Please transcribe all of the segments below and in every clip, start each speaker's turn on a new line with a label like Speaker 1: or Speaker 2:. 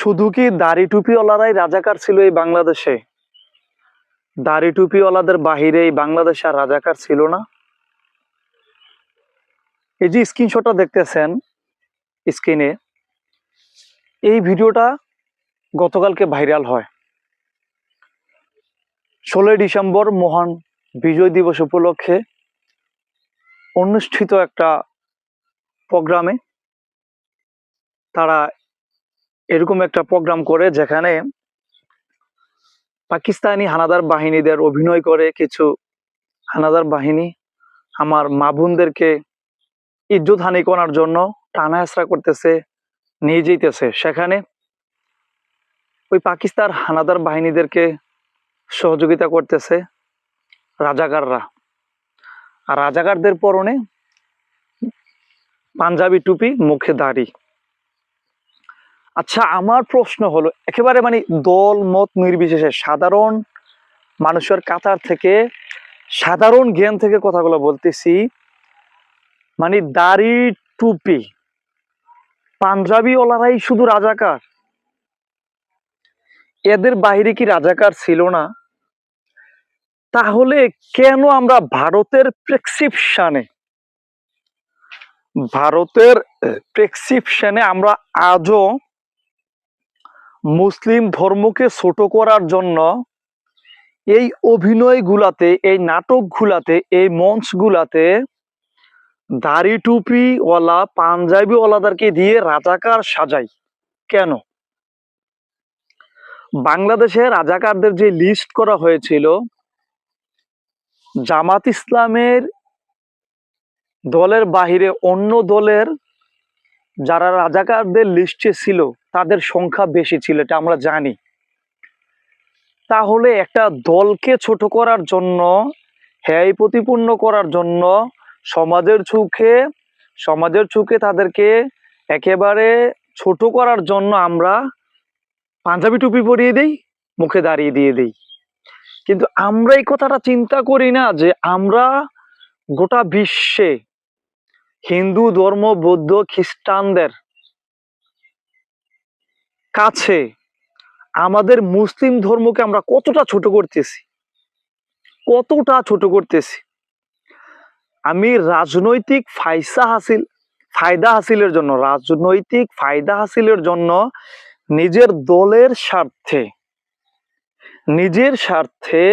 Speaker 1: শুধু কি দাড়ি টুপিওয়ালারাই রাজাকার ছিল এই বাংলাদেশে? দাড়ি টুপিওয়ালাদের বাহিরে এই বাংলাদেশে আর রাজাকার ছিল না? এই যে স্ক্রিনশটটা দেখতেছেন স্ক্রিনে, এই ভিডিওটা গতকালকে ভাইরাল হয়। ষোলোই ডিসেম্বর মহান বিজয় দিবস উপলক্ষে অনুষ্ঠিত একটা প্রোগ্রামে তারা এরকম একটা প্রোগ্রাম করে যেখানে পাকিস্তানি হানাদার বাহিনীদের অভিনয় করে কিছু হানাদার বাহিনী আমার মা বোনদেরকে ইজ্জত হানি করার জন্য টানা হেসরা করতেছে, নিয়ে যেতেছে সেখানে ওই পাকিস্তান হানাদার বাহিনীদেরকে সহযোগিতা করতেছে রাজাকাররা। আর রাজাকারদের পরনে পাঞ্জাবি টুপি, মুখে দাড়ি। আচ্ছা আমার প্রশ্ন হলো, একেবারে মানে দল, মত নির্বিশেষে সাধারণ মানুষের কাতার থেকে, সাধারণ জ্ঞান থেকে কথাগুলো বলতেছি মানে দাড়ি, টুপি পাঞ্জাবি ওলারাই শুধু রাজাকার। এদের বাইরে কি রাজাকার ছিল না? তাহলে কেন আমরা ভারতের প্রেসক্রিপশনে ভারতের প্রেসক্রিপশনে আমরা আজও মুসলিম ধর্মকে ছোট করার জন্য এই অভিনয়গুলাতে, এই নাটকগুলাতে, এই মঞ্চগুলাতে দাড়ি টুপিওয়ালা, পাঞ্জাবিওয়ালাদেরকে দিয়ে রাজাকার সাজাই। কেন? বাংলাদেশে রাজাকারদের যে লিস্ট করা হয়েছিল, জামাত ইসলামের দলের বাহিরে অন্য দলের যারা রাজাকারদের লিস্টে ছিল তাদের সংখ্যা বেশি ছিল, এটা আমরা জানি। তাহলে একটা দলকে ছোট করার জন্য হ্যায় প্রতিপূর্ণ করার জন্য সমাজের চোখে সমাজের চোখে তাদেরকে একেবারে ছোট করার জন্য আমরা পাঞ্জাবি টুপি পরিয়ে দেই, মুখে দাঁড়িয়ে দিয়ে দেই। কিন্তু আমরা এই কথাটা চিন্তা করি না যে আমরা গোটা বিশ্বে হিন্দু, ধর্ম, বৌদ্ধ, খ্রিস্টানদের কাছে আমাদের মুসলিম ধর্মকে আমরা কতটা ছোট করতেছি? কতটা ছোট করতেছি? আমি রাজনৈতিক ফায়সা হাসিল, ফায়দা হাসিলের জন্য, রাজনৈতিক ফায়দা হাসিলের জন্য নিজের দলের স্বার্থে, নিজের স্বার্থে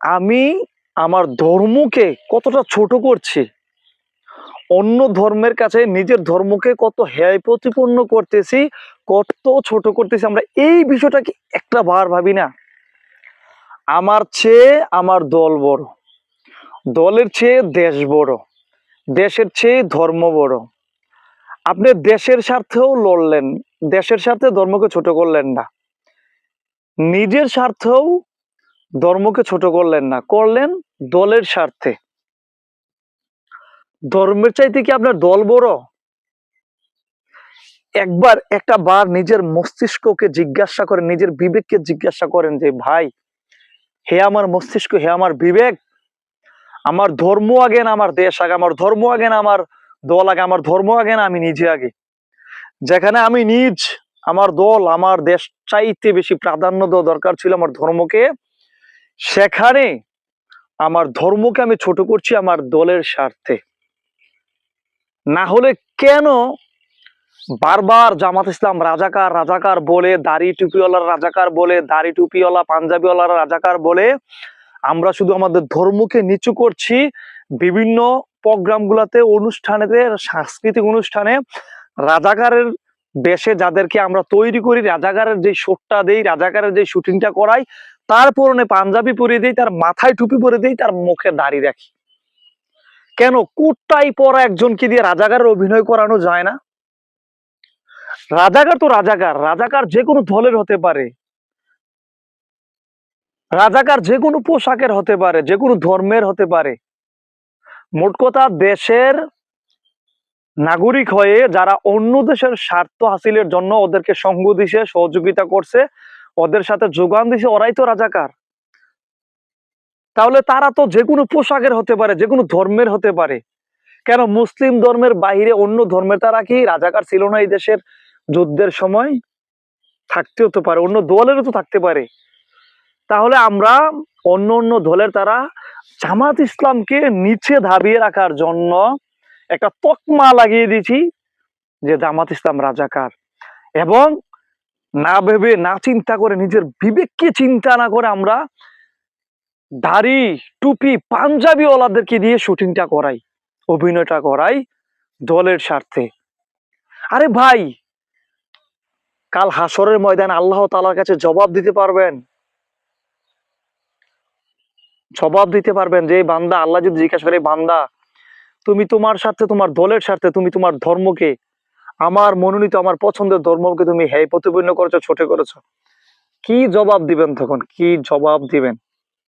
Speaker 1: আমি আমার ধর্মকে কতটা ছোট করছি? অন্য ধর্মের কাছে নিজের ধর্মকে কত হেয় প্রতিপন্ন করতেছি, কত ছোট করতেছি, আমরা এই বিষয়টাকে একটা বার ভাবি না। আমার চেয়ে আমার দল বড়, দলের চেয়ে দেশ বড়, দেশের চেয়ে ধর্ম বড়। আপনি দেশের স্বার্থেও লড়লেন, দেশের স্বার্থে ধর্মকে ছোট করলেন না। নিজের স্বার্থেও ধর্মকে ছোট করলেন না, করলেন দলের স্বার্থে। ধর্মের চাইতে কি আপনার দল বড়? একবার একটা বার নিজের মস্তিষ্ককে জিজ্ঞাসা করেন নিজের বিবেককে জিজ্ঞাসা করেন যে, ভাই, হে আমার মস্তিষ্ক, হে আমার বিবেক, আমার ধর্ম আগে না আমার দেশ আগে, আমার ধর্ম আগে না আমার দল আগে, আমার ধর্ম আগে না আমি নিজে আগে? যেখানে আমি নিজ, আমার দল, আমার দেশ চাইতে বেশি প্রাধান্য দেওয়া দরকার ছিল আমার ধর্মকে, সেখানে আমার ধর্মকে আমি ছোট করছি আমার দলের স্বার্থে। না হলে কেন বারবার জামাত ইসলাম রাজাকার রাজাকার বলে, দাড়ি টুপিওয়ালার রাজাকার বলে, দাড়ি টুপিওয়ালা পাঞ্জাবিওয়ালার রাজাকার বলে আমরা শুধু আমাদের ধর্মকে নিচু করছি বিভিন্ন প্রোগ্রামগুলোতে, অনুষ্ঠানেতে, সাংস্কৃতিক অনুষ্ঠানে রাজাকারের বেশে যাদেরকে আমরা তৈরি করি, রাজাকারের যে শোটটা দেই, রাজাকারের যে শুটিংটা করাই, তার পরনে পাঞ্জাবি পরিয়ে দিই, তার মাথায় টুপি পরে দিই, তার মুখে দাড়ি রাখি। কেন কোটটাই পরা একজনকে দিয়ে রাজাকারের অভিনয় করানো যায় না? রাজাকার তো রাজাকার রাজাকার যে কোনো দলের হতে পারে। রাজাকার যে কোনো পোশাকের হতে পারে, যে কোনো ধর্মের হতে পারে। মোট কথা দেশের নাগরিক হয়ে যারা অন্য দেশের স্বার্থ হাসিলের জন্য ওদেরকে সঙ্গ দিছে, সহযোগিতা করছে, ওদের সাথে যোগান দিছে, ওরাই তো রাজাকার। তাহলে তারা তো যে কোনো পোশাকের হতে পারে, যে কোনো ধর্মের হতে পারে। কেন মুসলিম ধর্মের বাইরে অন্য ধর্মের তারা কি রাজাকার ছিল না এই দেশের যুদ্ধের সময়? থাকতেও তো পারে, অন্য দলেরও তো থাকতে পারে। তাহলে আমরা অন্য অন্য দলের তারা জামাত ইসলামকে নিচে ধাবিয়ে রাখার জন্য একটা তকমা লাগিয়ে দিয়েছি যে জামাত ইসলাম রাজাকার। এবং না ভেবে, না চিন্তা করে, নিজের বিবেককে চিন্তা না করে আমরা দাড়ি, টুপি, পাঞ্জাবি ওলাদেরকে দিয়ে শুটিংটা করাই, অভিনয়টা করাই দলের স্বার্থে। আরে ভাই, কাল হাসরের ময়দানে আল্লাহ তালার কাছে জবাব দিতে পারবেন। জবাব দিতে পারবেন যে বান্দা, আল্লাহ যদি জিজ্ঞাসা করে বান্দা, তুমি তোমার স্বার্থে, তোমার দলের স্বার্থে, তুমি তোমার ধর্মকে, আমার মনোনীত, আমার পছন্দের ধর্মকে তুমি হ্যায় প্রতিপন্ন করেছ, ছোট করেছ। কি জবাব দিবেন তখন? কি জবাব দিবেন?